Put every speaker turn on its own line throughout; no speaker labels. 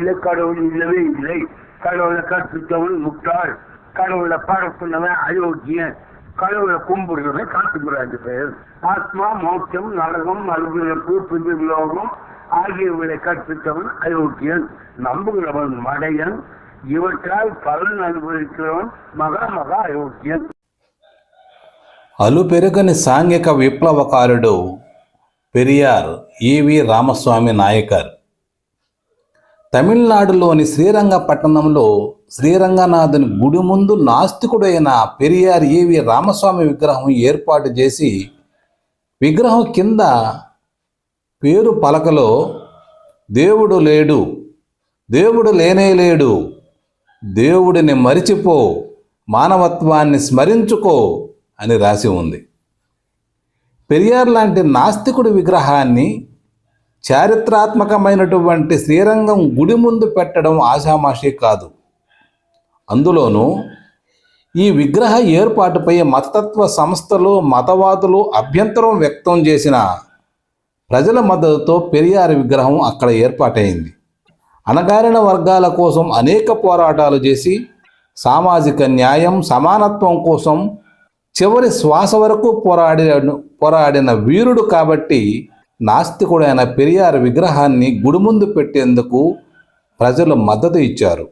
இல்லை கடவுள் இல்லவே இல்லை கடவுளை கற்றுத்தவன் முட்டாள் கடவுளை பரப்புனவன் அயோக்கியன் கடவுளை கும்பிடுறவன் காட்டுகிறாங்க பெயர் ஆத்மா மோட்சம் நரகம் மறுபிறப்பு பிதிர்லோகம் ஆகியவர்களை கற்பித்தவன் அயோக்கியன் நம்புகிறவன் மடையன் இவற்றால் பலன் அனுபவிக்கிறவன் மகா மகா அயோக்கியன்
అలుపెరుగని సాంఘిక విప్లవకారుడు పెరియార్ ఈవి రామస్వామి నాయకర్ తమిళనాడులోని శ్రీరంగపట్టణంలో శ్రీరంగనాథుని గుడి ముందు నాస్తికుడైన పెరియార్ ఈవి రామస్వామి విగ్రహం ఏర్పాటు చేసి విగ్రహం కింద పేరు పలకలో దేవుడు లేడు దేవుడు లేనే లేడు దేవుడిని మరిచిపో మానవత్వాన్ని స్మరించుకో అని రాసి ఉంది. పెరియార్ లాంటి నాస్తికుడి విగ్రహాన్ని చారిత్రాత్మకమైనటువంటి శ్రీరంగం గుడి ముందు పెట్టడం ఆషామాషి కాదు. అందులోనూ ఈ విగ్రహ ఏర్పాటుపై మతతత్వ సంస్థలు మతవాదులు అభ్యంతరం వ్యక్తం చేసిన ప్రజల మద్దతుతో పెరియార్ విగ్రహం అక్కడ ఏర్పాటైంది. అణగారిన వర్గాల కోసం అనేక పోరాటాలు చేసి సామాజిక న్యాయం సమానత్వం కోసం చివరి శ్వాస వరకు పోరాడిన పోరాడిన వీరుడు కాబట్టి నాస్తికుడైన పెరియార్ విగ్రహాన్ని గుడి ముందు పెట్టేందుకు ప్రజలు మద్దతు ఇచ్చారు.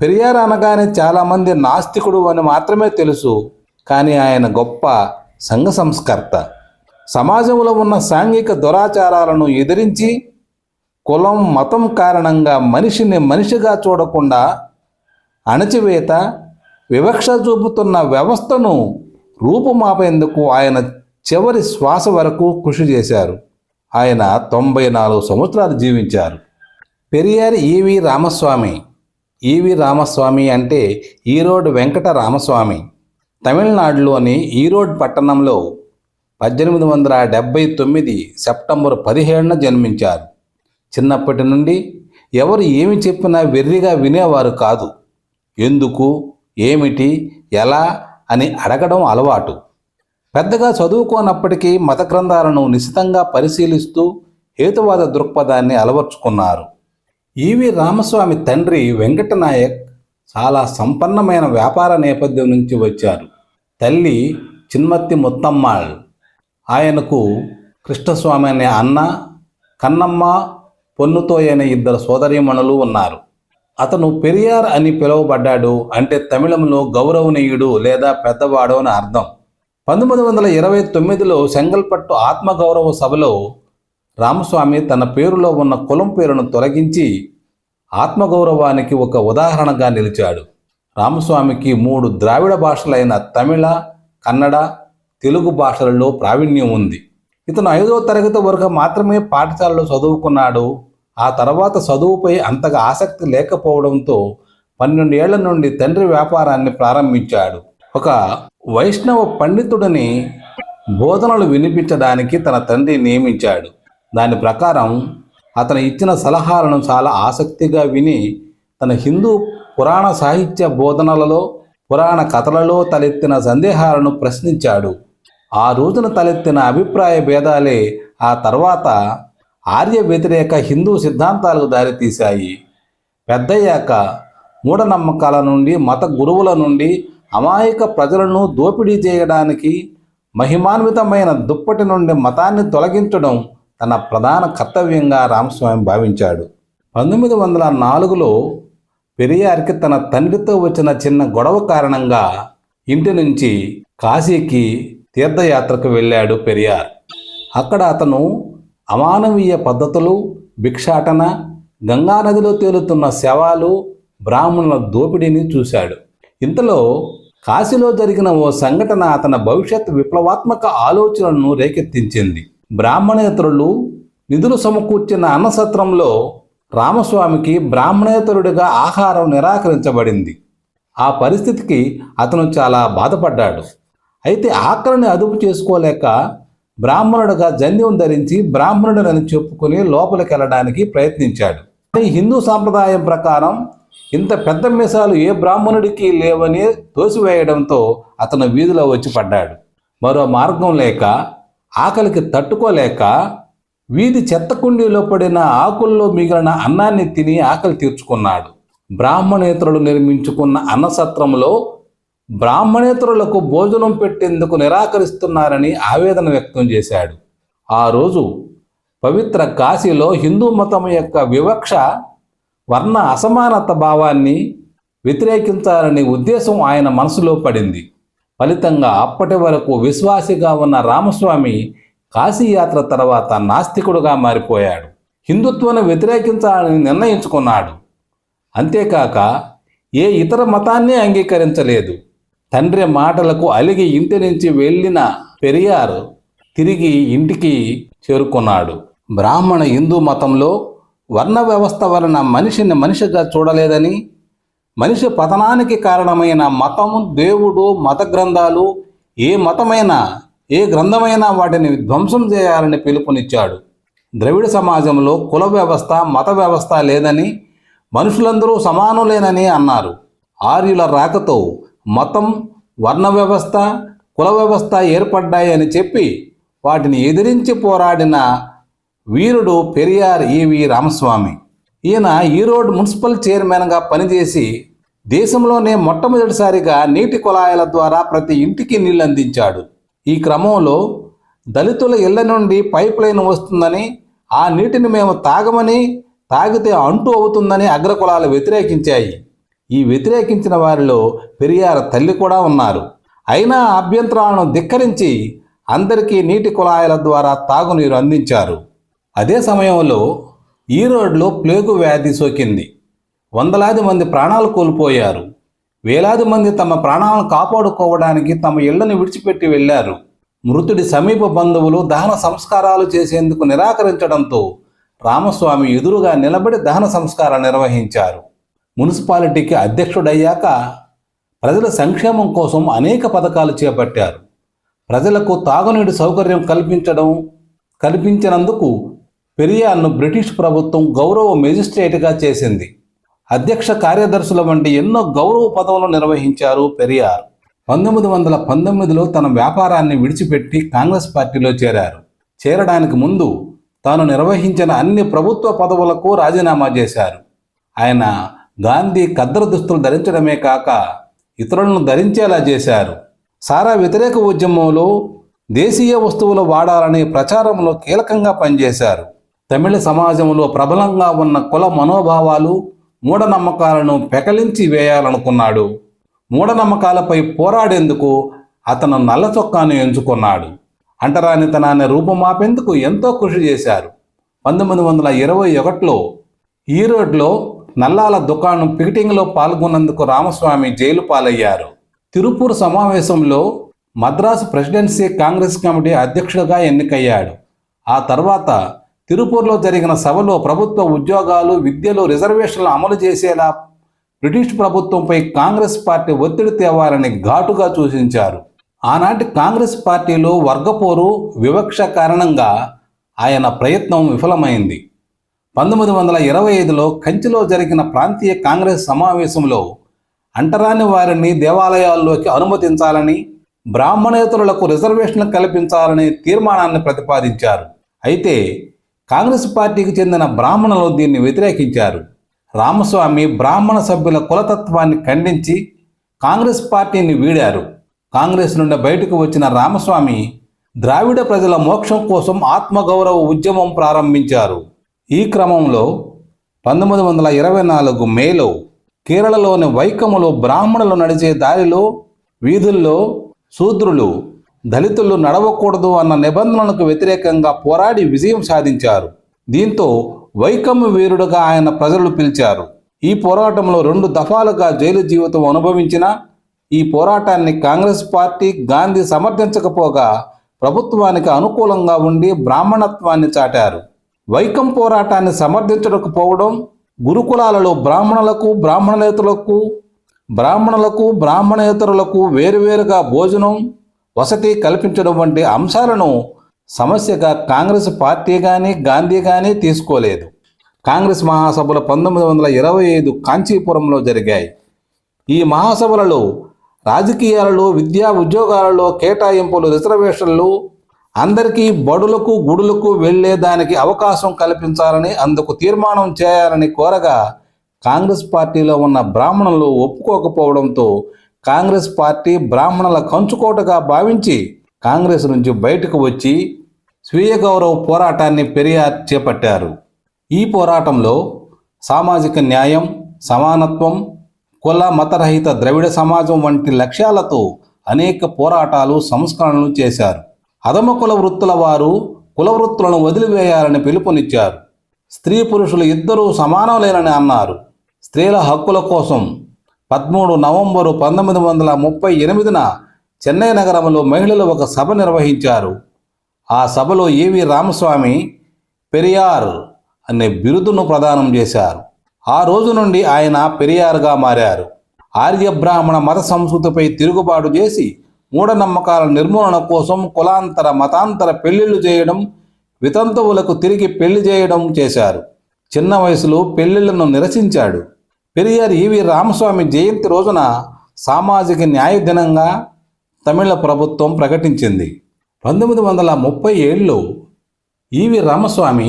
పెరియార్ అనగానే చాలామంది నాస్తికుడు అని మాత్రమే తెలుసు కానీ ఆయన గొప్ప సంఘ సంస్కర్త. సమాజంలో ఉన్న సాంఘిక దురాచారాలను ఎదిరించి కులం మతం కారణంగా మనిషిని మనిషిగా చూడకుండా అణచివేత వివక్ష చూపుతున్న వ్యవస్థను రూపుమాపేందుకు ఆయన చివరి శ్వాస వరకు కృషి చేశారు. ఆయన తొంభై నాలుగు సంవత్సరాలు జీవించారు. పెరియార్ ఈవి రామస్వామి. ఈవి రామస్వామి అంటే ఈరోడ్ వెంకట రామస్వామి. తమిళనాడులోని ఈరోడ్ పట్టణంలో పద్దెనిమిది వందల డెబ్భై తొమ్మిది సెప్టెంబర్ పదిహేడున జన్మించారు. చిన్నప్పటి నుండి ఎవరు ఏమి చెప్పినా వెర్రిగా వినేవారు కాదు. ఎందుకు? ఏమిటి? ఎలా? అని అడగడం అలవాటు. పెద్దగా చదువుకోనప్పటికీ మత గ్రంథాలను నిశితంగా పరిశీలిస్తూ హేతువాద దృక్పథాన్ని అలవర్చుకున్నారు. ఈవి రామస్వామి తండ్రి వెంకటనాయక్ చాలా సంపన్నమైన వ్యాపార నేపథ్యం నుంచి వచ్చారు. తల్లి చిన్మత్తి ముత్తమ్మాళ్. ఆయనకు కృష్ణస్వామి అనే అన్న కన్నమ్మ పొన్నుతోయ్ అనే ఇద్దరు సోదరీమణులు ఉన్నారు. అతను పెరియార్ అని పిలువబడ్డాడు అంటే తమిళంలో గౌరవనీయుడు లేదా పెద్దవాడు అని అర్థం. పంతొమ్మిది వందల ఇరవై తొమ్మిదిలో సెంగల్పట్టు ఆత్మగౌరవ సభలో రామస్వామి తన పేరులో ఉన్న కులం పేరును తొలగించి ఆత్మగౌరవానికి ఒక ఉదాహరణగా నిలిచాడు. రామస్వామికి మూడు ద్రావిడ భాషలైన తమిళ కన్నడ తెలుగు భాషలలో ప్రావీణ్యం ఉంది. ఇతను ఐదో తరగతి వరకు మాత్రమే పాఠశాలలో చదువుకున్నాడు. ఆ తర్వాత చదువుపై అంతగా ఆసక్తి లేకపోవడంతో పన్నెండేళ్ళ నుండి తండ్రి వ్యాపారాన్ని ప్రారంభించాడు. ఒక వైష్ణవ పండితుడిని బోధనలు వినిపించడానికి తన తండ్రి నియమించాడు. దాని ప్రకారం అతను ఇచ్చిన సలహాలను చాలా ఆసక్తిగా విని తన హిందూ పురాణ సాహిత్య బోధనలలో పురాణ కథలలో తలెత్తిన సందేహాలను ప్రశ్నించాడు. ఆ రోజున తలెత్తిన అభిప్రాయ భేదాలే ఆ తర్వాత ఆర్య వ్యతిరేక హిందూ సిద్ధాంతాలకు దారితీశాయి. పెద్దయ్యాక మూఢనమ్మకాల నుండి మత గురువుల నుండి అమాయక ప్రజలను దోపిడీ చేయడానికి మహిమాన్వితమైన దుప్పటి నుండి మతాన్ని తొలగించడం తన ప్రధాన కర్తవ్యంగా రామస్వామి భావించాడు. పంతొమ్మిది వందల నాలుగులో పెరియార్కి తన తండ్రితో వచ్చిన చిన్న గొడవ కారణంగా ఇంటి నుంచి కాశీకి తీర్థయాత్రకు వెళ్ళాడు పెరియార్. అక్కడ అతను అమానవీయ పద్ధతులు భిక్షాటన గంగానదిలో తేలుతున్న శవాలు బ్రాహ్మణుల దోపిడీని చూశాడు. ఇంతలో కాశీలో జరిగిన ఓ సంఘటన అతని భవిష్యత్ విప్లవాత్మక ఆలోచనలను రేకెత్తించింది. బ్రాహ్మణేతరులు నిధులు సమకూర్చిన అన్నసత్రంలో రామస్వామికి బ్రాహ్మణేతరుడిగా ఆహారం నిరాకరించబడింది. ఆ పరిస్థితికి అతను చాలా బాధపడ్డాడు. అయితే ఆకలిని అదుపు చేసుకోలేక బ్రాహ్మణుడిగా జన్యం ధరించి బ్రాహ్మణుడని చెప్పుకుని లోపలికి వెళ్ళడానికి ప్రయత్నించాడు హిందూ సాంప్రదాయం ప్రకారం ఇంత పెద్ద మీసాలు ఏ బ్రాహ్మణుడికి లేవని తోసివేయడంతో అతను వీధిలో వచ్చి పడ్డాడు. మరో మార్గం లేక ఆకలికి తట్టుకోలేక వీధి చెత్త కుండీలో పడిన ఆకుల్లో మిగిలిన అన్నాన్ని తిని ఆకలి తీర్చుకున్నాడు. బ్రాహ్మణేతరులు నిర్మించుకున్న అన్నసత్రంలో బ్రాహ్మణేతరులకు భోజనం పెట్టేందుకు నిరాకరిస్తున్నారని ఆవేదన వ్యక్తం చేశాడు. ఆ రోజు పవిత్ర కాశీలో హిందూ మతం యొక్క వివక్ష వర్ణ అసమానత భావాన్ని వ్యతిరేకించాలనే ఉద్దేశం ఆయన మనసులో పడింది. ఫలితంగా అప్పటి వరకు విశ్వాసిగా ఉన్న రామస్వామి కాశీయాత్ర తర్వాత నాస్తికుడుగా మారిపోయాడు. హిందుత్వాన్ని వ్యతిరేకించాలని నిర్ణయించుకున్నాడు. అంతేకాక ఏ ఇతర మతాన్ని అంగీకరించలేదు. తండ్రి మాటలకు అలిగి ఇంటి నుంచి వెళ్ళిన పెరియారు తిరిగి ఇంటికి చేరుకున్నాడు. బ్రాహ్మణ హిందూ మతంలో వర్ణ వ్యవస్థ వలన మనిషిని మనిషిగా చూడలేదని మనిషి పతనానికి కారణమైన మతము దేవుడు మత గ్రంథాలు ఏ మతమైనా ఏ గ్రంథమైనా వాటిని ధ్వంసం చేయాలని పిలుపునిచ్చాడు. ద్రవిడ సమాజంలో కుల వ్యవస్థ మత వ్యవస్థ లేదని మనుషులందరూ సమానులేనని అన్నారు. ఆర్యుల రాకతో మతం వర్ణ వ్యవస్థ కుల వ్యవస్థ ఏర్పడ్డాయని చెప్పి వాటిని ఎదిరించి పోరాడిన వీరుడు పెరియార్ ఈవి రామస్వామి. ఈయన ఈరోడ్ మున్సిపల్ చైర్మన్గా పనిచేసి దేశంలోనే మొట్టమొదటిసారిగా నీటి కుళాయిల ద్వారా ప్రతి ఇంటికి నీళ్ళు అందించాడు ఈ క్రమంలో దళితుల ఇళ్ళ నుండి పైప్ లైన్ వస్తుందని ఆ నీటిని మేము తాగమని తాగితే అంటు అవుతుందని అగ్రకులాలు వ్యతిరేకించాయి. ఈ వ్యతిరేకించిన వారిలో పెరియార్ తల్లి కూడా ఉన్నారు. అయినా అభ్యంతరాలను ధిక్కరించి అందరికీ నీటి కుళాయిల ద్వారా తాగునీరు అందించారు. అదే సమయంలో ఈరోడ్లో ప్లేగు వ్యాధి సోకింది. వందలాది మంది ప్రాణాలు కోల్పోయారు. వేలాది మంది తమ ప్రాణాలను కాపాడుకోవడానికి తమ ఇళ్ళను విడిచిపెట్టి వెళ్ళారు మృతుడి సమీప బంధువులు దహన సంస్కారాలు చేసేందుకు నిరాకరించడంతో రామస్వామి ఎదురుగా నిలబడి దహన సంస్కారాలు నిర్వహించారు. మున్సిపాలిటీకి అధ్యక్షుడయ్యాక ప్రజల సంక్షేమం కోసం అనేక పథకాలు చేపట్టారు. ప్రజలకు తాగునీటి సౌకర్యం కల్పించడం కల్పించినందుకు పెరియార్ను బ్రిటిష్ ప్రభుత్వం గౌరవ మెజిస్ట్రేట్గా చేసింది. అధ్యక్ష కార్యదర్శుల వంటి ఎన్నో గౌరవ పదవులు నిర్వహించారు పెరియార్. పంతొమ్మిది వందల పంతొమ్మిదిలో తన వ్యాపారాన్ని విడిచిపెట్టి కాంగ్రెస్ పార్టీలో చేరారు. చేరడానికి ముందు తాను నిర్వహించిన అన్ని ప్రభుత్వ పదవులకు రాజీనామా చేశారు. ఆయన గాంధీ కద్దరు దుస్తులు ధరించడమే కాక ఇతరులను ధరించేలా చేశారు. సారా వ్యతిరేక ఉద్యమంలో దేశీయ వస్తువులు వాడాలనే ప్రచారంలో కీలకంగా పనిచేశారు. తమిళ సమాజంలో ప్రబలంగా ఉన్న కుల మనోభావాలు మూఢనమ్మకాలను పెకలించి వేయాలనుకున్నాడు. మూఢనమ్మకాలపై పోరాడేందుకు అతను నల్ల చొక్కాను ఎంచుకున్నాడు. అంటరానితనాన్ని రూపుమాపేందుకు ఎంతో కృషి చేశారు. పంతొమ్మిది వందల ఇరవై ఒకటిలో ఈరోడ్లో నల్లాల దుకాణం పికెటింగ్లో పాల్గొన్నందుకు రామస్వామి జైలు పాలయ్యారు. తిరుపూర్ సమావేశంలో మద్రాసు ప్రెసిడెన్సీ కాంగ్రెస్ కమిటీ అధ్యక్షుడిగా ఎన్నికయ్యాడు. ఆ తర్వాత తిరుపూర్లో జరిగిన సభలో ప్రభుత్వ ఉద్యోగాలు విద్యలో రిజర్వేషన్లు అమలు చేసేలా బ్రిటిష్ ప్రభుత్వంపై కాంగ్రెస్ పార్టీ ఒత్తిడి తేవాలని ఘాటుగా సూచించారు. ఆనాటి కాంగ్రెస్ పార్టీలో వర్గపోరు వివక్ష కారణంగా ఆయన ప్రయత్నం విఫలమైంది. పంతొమ్మిది వందల ఇరవై ఐదులో కంచిలో జరిగిన ప్రాంతీయ కాంగ్రెస్ సమావేశంలో అంటరాని వారిని దేవాలయాల్లోకి అనుమతించాలని బ్రాహ్మణేతరులకు రిజర్వేషన్లు కల్పించాలని తీర్మానాన్ని ప్రతిపాదించారు. అయితే కాంగ్రెస్ పార్టీకి చెందిన బ్రాహ్మణులు దీన్ని వ్యతిరేకించారు. రామస్వామి బ్రాహ్మణ సభ్యుల కులతత్వాన్ని ఖండించి కాంగ్రెస్ పార్టీని వీడారు. కాంగ్రెస్ నుండి బయటకు వచ్చిన రామస్వామి ద్రావిడ ప్రజల మోక్షం కోసం ఆత్మగౌరవ ఉద్యమం ప్రారంభించారు. ఈ క్రమంలో పంతొమ్మిది వందల ఇరవై నాలుగు మేలో కేరళలోని వైకములో బ్రాహ్మణులు నడిచే దారిలో వీధుల్లో శూద్రులు దళితులు నడవకూడదు అన్న నిబంధనలకు వ్యతిరేకంగా పోరాడి విజయం సాధించారు. దీంతో వైకమ్మ వీరుడుగా ఆయన ప్రజలు పిలిచారు. ఈ పోరాటంలో రెండు దఫాలుగా జైలు జీవితం అనుభవించిన ఈ పోరాటాన్ని కాంగ్రెస్ పార్టీ గాంధీ సమర్థించకపోగా ప్రభుత్వానికి అనుకూలంగా ఉండి బ్రాహ్మణత్వాన్ని చాటారు. వైకం పోరాటాన్ని సమర్థించకపోవడం గురుకులాలలో బ్రాహ్మణులకు బ్రాహ్మణేతరులకు బ్రాహ్మణులకు బ్రాహ్మణేతరులకు వేరువేరుగా భోజనం వసతి కల్పించడం వంటి అంశాలను సమస్యగా కాంగ్రెస్ పార్టీ కానీ గాంధీ కానీ తీసుకోలేదు. కాంగ్రెస్ మహాసభలు పంతొమ్మిది వందల ఇరవై ఐదు కాంచీపురంలో జరిగాయి. ఈ మహాసభలలో రాజకీయాలలో విద్యా ఉద్యోగాలలో కేటాయింపులు రిజర్వేషన్లు అందరికీ బడులకు గుడులకు వెళ్ళేదానికి అవకాశం కల్పించాలని అందుకు తీర్మానం చేయాలని కోరగా కాంగ్రెస్ పార్టీలో ఉన్న బ్రాహ్మణులు ఒప్పుకోకపోవడంతో కాంగ్రెస్ పార్టీ బ్రాహ్మణుల కంచుకోటగా భావించి కాంగ్రెస్ నుంచి బయటకు వచ్చి స్వీయ గౌరవ పోరాటాన్ని పెరియార్ చేపట్టారు. ఈ పోరాటంలో సామాజిక న్యాయం సమానత్వం కుల మతరహిత ద్రవిడ సమాజం వంటి లక్ష్యాలతో అనేక పోరాటాలు సంస్కరణలు చేశారు. అధమ కుల వృత్తుల వారు కుల వృత్తులను వదిలివేయాలని పిలుపునిచ్చారు. స్త్రీ పురుషులు ఇద్దరూ సమానం లేనని అన్నారు. స్త్రీల హక్కుల కోసం పదమూడు నవంబరు పంతొమ్మిది వందల ముప్పై ఎనిమిదిన చెన్నై నగరంలో మహిళలు ఒక సభ నిర్వహించారు. ఆ సభలో ఏవి రామస్వామి పెరియార్ అనే బిరుదును ప్రదానం చేశారు. ఆ రోజు నుండి ఆయన పెరియార్గా మారారు. ఆర్య బ్రాహ్మణ మత సంస్కృతిపై తిరుగుబాటు చేసి మూఢనమ్మకాల నిర్మూలన కోసం కులాంతర మతాంతర పెళ్ళిళ్ళు చేయడం వితంతువులకు తిరిగి పెళ్ళి చేయడం చేశారు. చిన్న వయసులో పెళ్ళిళ్ళను నిరసించాడు. పెరియార్ ఈవి రామస్వామి జయంతి రోజున సామాజిక న్యాయ దినంగా తమిళ ప్రభుత్వం ప్రకటించింది. పంతొమ్మిది వందల ముప్పై ఏడులో ఈవి రామస్వామి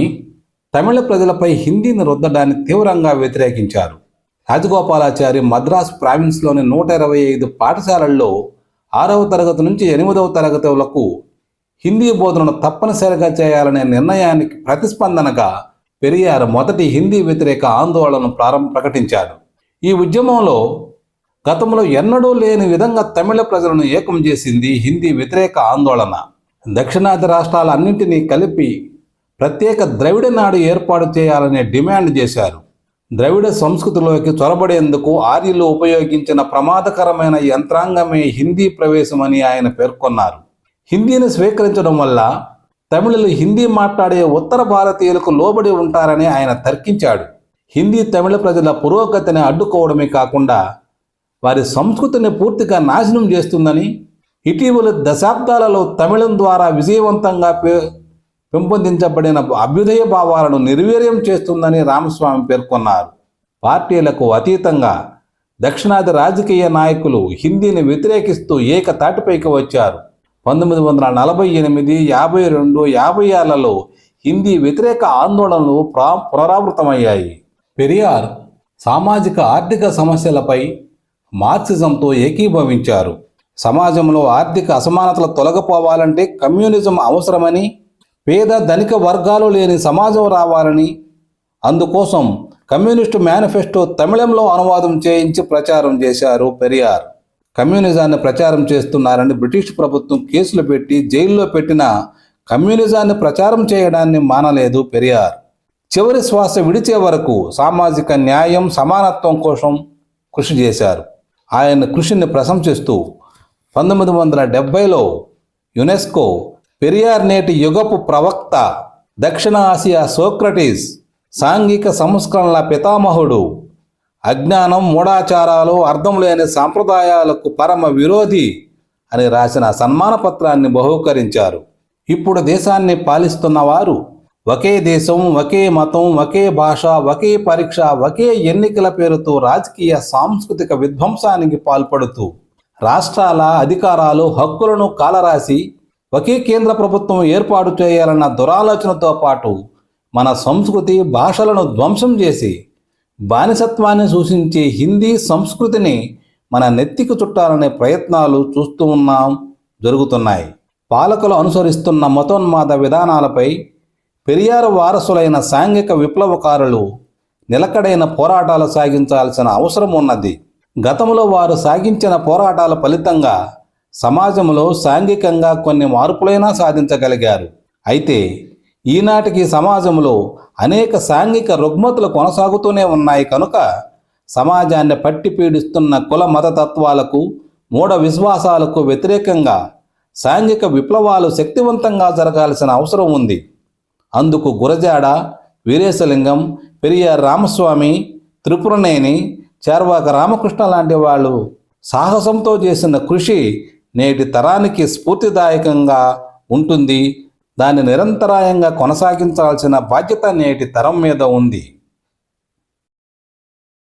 తమిళ ప్రజలపై హిందీని రుద్దడాన్ని తీవ్రంగా వ్యతిరేకించారు. రాజగోపాలాచారి మద్రాస్ ప్రావిన్స్లోని నూట ఇరవై ఐదు పాఠశాలల్లో ఆరవ తరగతి నుంచి ఎనిమిదవ తరగతి వరకు హిందీ బోధనను తప్పనిసరిగా చేయాలనే నిర్ణయానికి ప్రతిస్పందనగా పెరియార్. మొదటి హిందీ వ్యతిరేక ఆందోళన ప్రారంభ ప్రకటించారు. ఈ ఉద్యమంలో గతంలో ఎన్నడూ లేని విధంగా తమిళ ప్రజలను ఏకం చేసింది హిందీ వ్యతిరేక ఆందోళన. దక్షిణాది రాష్ట్రాలన్నింటినీ కలిపి ప్రత్యేక ద్రవిడ నాడు ఏర్పాటు చేయాలనే డిమాండ్ చేశారు. ద్రవిడ సంస్కృతిలోకి చొరబడేందుకు ఆర్యులు ఉపయోగించిన ప్రమాదకరమైన యంత్రాంగమే హిందీ ప్రవేశమని ఆయన పేర్కొన్నారు. హిందీని స్వీకరించడం వల్ల తమిళులు హిందీ మాట్లాడే ఉత్తర భారతీయులకు లోబడి ఉంటారని ఆయన తర్కించాడు. హిందీ తమిళ ప్రజల పురోగతిని అడ్డుకోవడమే కాకుండా వారి సంస్కృతిని పూర్తిగా నాశనం చేస్తుందని ఇటీవల దశాబ్దాలలో తమిళం ద్వారా విజయవంతంగా పెంపొందించబడిన అభ్యుదయ భావాలను నిర్వీర్యం చేస్తుందని రామస్వామి పేర్కొన్నారు. పార్టీలకు అతీతంగా దక్షిణాది రాజకీయ నాయకులు హిందీని వ్యతిరేకిస్తూ ఏకతాటిపైకి వచ్చారు. పంతొమ్మిది వందల నలభై ఎనిమిది యాభై రెండు యాభై ఆరులలో హిందీ వ్యతిరేక ఆందోళనలు ప్రా పునరావృతమయ్యాయి. పెరియార్ సామాజిక ఆర్థిక సమస్యలపై మార్క్సిజంతో ఏకీభవించారు. సమాజంలో ఆర్థిక అసమానతలు తొలగిపోవాలంటే కమ్యూనిజం అవసరమని పేద ధనిక వర్గాలు లేని సమాజం రావాలని అందుకోసం కమ్యూనిస్టు మేనిఫెస్టో తమిళంలో అనువాదం చేయించి ప్రచారం చేశారు పెరియార్. కమ్యూనిజాన్ని ప్రచారం చేస్తున్నారని బ్రిటిష్ ప్రభుత్వం కేసులు పెట్టి జైల్లో పెట్టిన కమ్యూనిజాన్ని ప్రచారం చేయడాన్ని మానలేదు పెరియార్. చివరి శ్వాస విడిచే వరకు సామాజిక న్యాయం సమానత్వం కోసం కృషి చేశారు. ఆయన కృషిని ప్రశంసిస్తూ పంతొమ్మిది వందల డెబ్బైలో యునెస్కో పెరియార్ నేటి యుగపు ప్రవక్త దక్షిణ ఆసియా సోక్రటీస్ సాంఘిక సంస్కరణల పితామహుడు అజ్ఞానం మూఢాచారాలు అర్థం లేని సాంప్రదాయాలకు పరమ విరోధి అని రాసిన సన్మాన పత్రాన్ని బహూకరించారు. ఇప్పుడు దేశాన్ని పాలిస్తున్న వారు ఒకే దేశం ఒకే మతం ఒకే భాష ఒకే పరీక్ష ఒకే ఎన్నికల పేరుతో రాజకీయ సాంస్కృతిక విధ్వంసానికి పాల్పడుతూ రాష్ట్రాల అధికారాలు హక్కులను కాలరాసి ఒకే కేంద్ర ప్రభుత్వం ఏర్పాటు చేయాలన్న దురాలోచనతో పాటు మన సంస్కృతి భాషలను ధ్వంసం చేసి బానిసత్వాన్ని సూచించే హిందీ సంస్కృతిని మన నెత్తికి చుట్టాలనే ప్రయత్నాలు చూస్తూ ఉన్నాం జరుగుతున్నాయి. పాలకులు అనుసరిస్తున్న మతోన్మాద విధానాలపై పెరియారు వారసులైన సాంఘిక విప్లవకారులు నిలకడైన పోరాటాలు సాగించాల్సిన అవసరం ఉన్నది. గతంలో వారు సాగించిన పోరాటాల ఫలితంగా సమాజంలో సాంఘికంగా కొన్ని మార్పులైనా సాధించగలిగారు. అయితే ఈనాటికి సమాజంలో అనేక సాంఘిక రుగ్మతులు కొనసాగుతూనే ఉన్నాయి కనుక సమాజాన్ని పట్టి పీడిస్తున్న కుల మతతత్వాలకు మూఢ విశ్వాసాలకు వ్యతిరేకంగా సాంఘిక విప్లవాలు శక్తివంతంగా జరగాల్సిన అవసరం ఉంది. అందుకు గురజాడ వీరేశలింగం పెరియార్ రామస్వామి త్రిపురనేని చేర్వాక రామకృష్ణ లాంటి వాళ్ళు సాహసంతో చేసిన కృషి నేటి తరానికి స్ఫూర్తిదాయకంగా ఉంటుంది. దాన్ని నిరంతరాయంగా కొనసాగించాల్సిన బాధ్యత నేటి తరం మీద ఉంది.